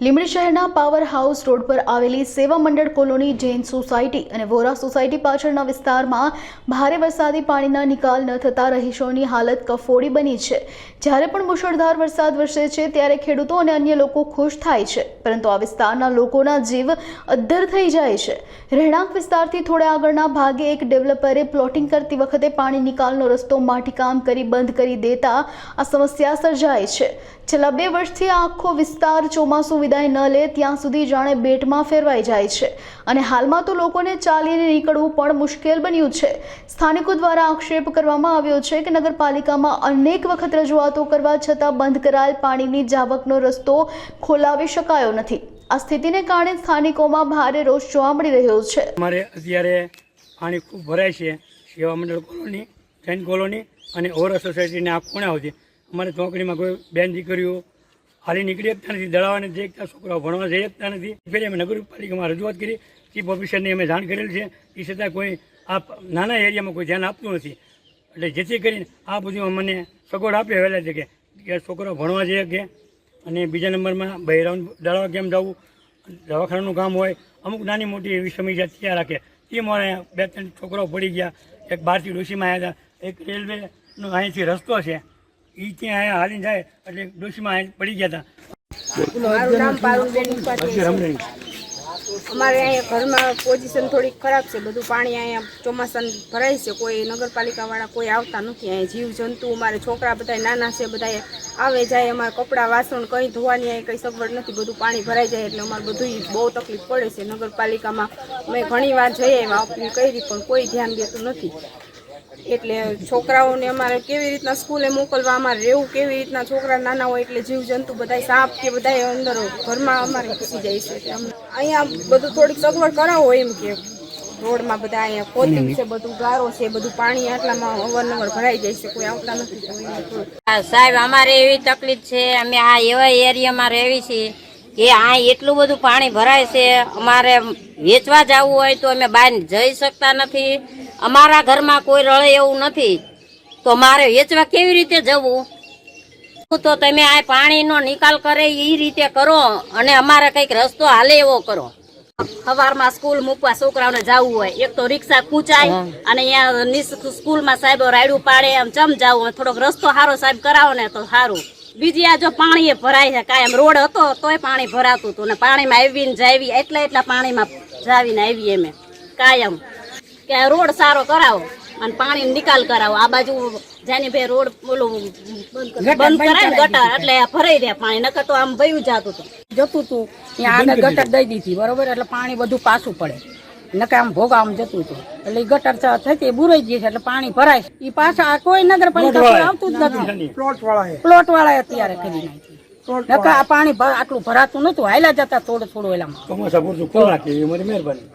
લીંબડી શહેરના power house road પર આવેલી સેવા મંડળ કોલોની જૈન સોસાયટી અને વોરા સોસાયટી પાછળના વિસ્તારમાં ભારે વરસાદી પાણીના નિકાલ ન થતા રહીશોની હાલત કફોડી બની છે. જ્યારે પણ મુશળધાર વરસાદ વરસે છે, ત્યારે ખેડૂતો અને અન્ય લોકો ખુશ થાય છે. પરંતુ આ વિસ્તારના લોકોના જીવ અદ્ધર થઈ જાય છે. રહેણાંક વિસ્તારથી થોડા આગળના ભાગે એક ડેવલપરે પ્લોટિંગ કરતી વખતે પાણી નિકાલનો રસ્તો માટીકામ કરી બંધ કરી દેતા આ સમસ્યા સર્જાય છે. છેલ્લા બે વર્ષથી આ આખો વિસ્તાર ચોમાસું વિદાય ન લે ત્યાં સુધી જાણે બેટમાં ફેરવાઈ જાય છે. અને હાલમાં તો લોકોને ચાલીને નીકળવું પણ મુશ્કેલ બન્યું છે. સ્થાનિકો દ્વારા આક્ષેપ કરવામાં આવ્યો છે કે નગરપાલિકામાં અનેક વખત રજૂઆતો કરવા છતાં બંધ કરાયેલ પાણીની જાવકનો રસ્તો ખોલાવી શકાયો નથી. આ સ્થિતિને કારણે સ્થાનિકોમાં ભારે રોષ જોવા મળી રહ્યો છે. અમારે અત્યારે પાણી ખૂબ ભરાય છે. સેવા મંડળ કોલોની, જૈન કોલોની અને ઓવર સોસાયટીને આ ખૂણા સુધી. અમારે ચોકડીમાં કોઈ બેન દીકરીઓ હાલી નીકળી શકતા નથી. દળાવાને જઈ શકતા છોકરાઓ ભણવા જઈ શકતા નથી. ફરી અમે નગરપાલિકામાં રજૂઆત કરી. ચીફ ઓફિસરની અમે જાણ કરેલ છે. એ છતાં કોઈ આ નાના એરિયામાં કોઈ ધ્યાન આપતું નથી. એટલે જેથી કરીને આ બધું અમને સગવડ આપે વહેલા છે કે છોકરાઓ ભણવા જઈ શકે અને બીજા નંબરમાં બહેરાઉન દળાવા કેમ જવું? દવાખાનાનું કામ હોય. અમુક નાની મોટી એવી સમસ્યા ત્યાં રાખે. એ મારે બે ત્રણ છોકરાઓ પડી ગયા. એક બહારથી ડોશીમાં આવ્યા હતા. એક રેલવેનો અહીંથી રસ્તો છે. એ ત્યાં અહીંયા હાલીને જાય એટલે ડોશીમાં પડી ગયા મારું નામ પારુલબેન ઉપાધ્યાય હતા અમારે અહીંયા ઘરમાં પોઝિશન થોડીક ખરાબ છે. બધું પાણી અહીંયા ચોમાસાનું ભરાય છે. કોઈ નગરપાલિકાવાળા કોઈ આવતા નથી. અહીંયા જીવજંતુ અમારે છોકરા બધા નાના છે બધા આવે જાય અમારે કપડાં વાસણ કંઈ ધોવાની અહીંયા કંઈ સગવડ નથી. બધું પાણી ભરાઈ જાય એટલે અમારે બધું બહુ તકલીફ પડે છે. નગરપાલિકામાં અમે ઘણી વાર જઈએ આવ્યા. અપીલ કરી પણ કોઈ ધ્યાન દેતું નથી. એટલે છોકરાઓને અમારે કેવી રીતના સ્કૂલે મોકલવા અમારે રહેવું કેવી રીતના છોકરા નાના હોય એટલે જીવજંતુ બધા સાપ કે બધા અંદર ઘરમાં અમારે ઘૂસી જાય છે અહીંયા બધું થોડીક સગવડ કરાવો એમ કે રોડમાં બધા અહીંયા કોથિંગ છે બધું ગારો છે બધું પાણી આટલામાં અવારનવાર ભરાઈ જાય છે કોઈ આવતા નથી સાહેબ અમારે એવી તકલીફ છે અમે આ એવા એરિયામાં રહેવી છીએ કે આ એટલું બધું પાણી ભરાય છે અમારે વેચવા જવું હોય તો અમે બહાર જઈ શકતા નથી. અમારા ઘરમાં કોઈ રળે એવું નથી. તો મારે વેચવા કેવી રીતે જવું? તો તમે આ પાણીનો નિકાલ કરે એ રીતે કરો અને અમારે કંઈક રસ્તો હાલે એવો કરો. સવારમાં સ્કૂલ મૂકવા છોકરાઓને જવું હોય. એક તો રિક્ષા કૂંચાય અને અહીંયા સ્કૂલમાં સાહેબ રાયડું પાડે એમ ચમ જવું થોડોક રસ્તો સારો સાહેબ કરાવો ને તો સારું. બીજી આ જો પાણી એ ભરાય છે કાયમ રોડ હતો તોય પાણી ભરાતું હતું. ને પાણીમાં આવીને જાવી એટલા એટલા પાણીમાં જાવીને આવી અમે. કાયમ કે રોડ સારો કરાવો અને પાણી નિકાલ કરાવો. આ બાજુ જાની ભાઈ રોડ ઓલું બંધ કરાય ગટર એટલે ભરાઈ રહ્યા પાણી નકર તો આમ ભયું જતું હતું. જતું હતું. ત્યાં આગળ ગટર દઈ દીધી બરોબર? એટલે પાણી બધું પાછું પડે. નકે આમ ભોગા આમ જતું હતું. એટલે ગટર થતી બુરાઈ ગઈ છે એટલે પાણી ભરાય એ પાછા કોઈ નગરપાલિકા આવતું જ નથી. પ્લોટ વાળા અત્યારે કરી નાખી. નકા આ પાણી આટલું ભરાતું નતું હાલ્યા જતા થોડું થોડું એલામાં. મહેરબાની.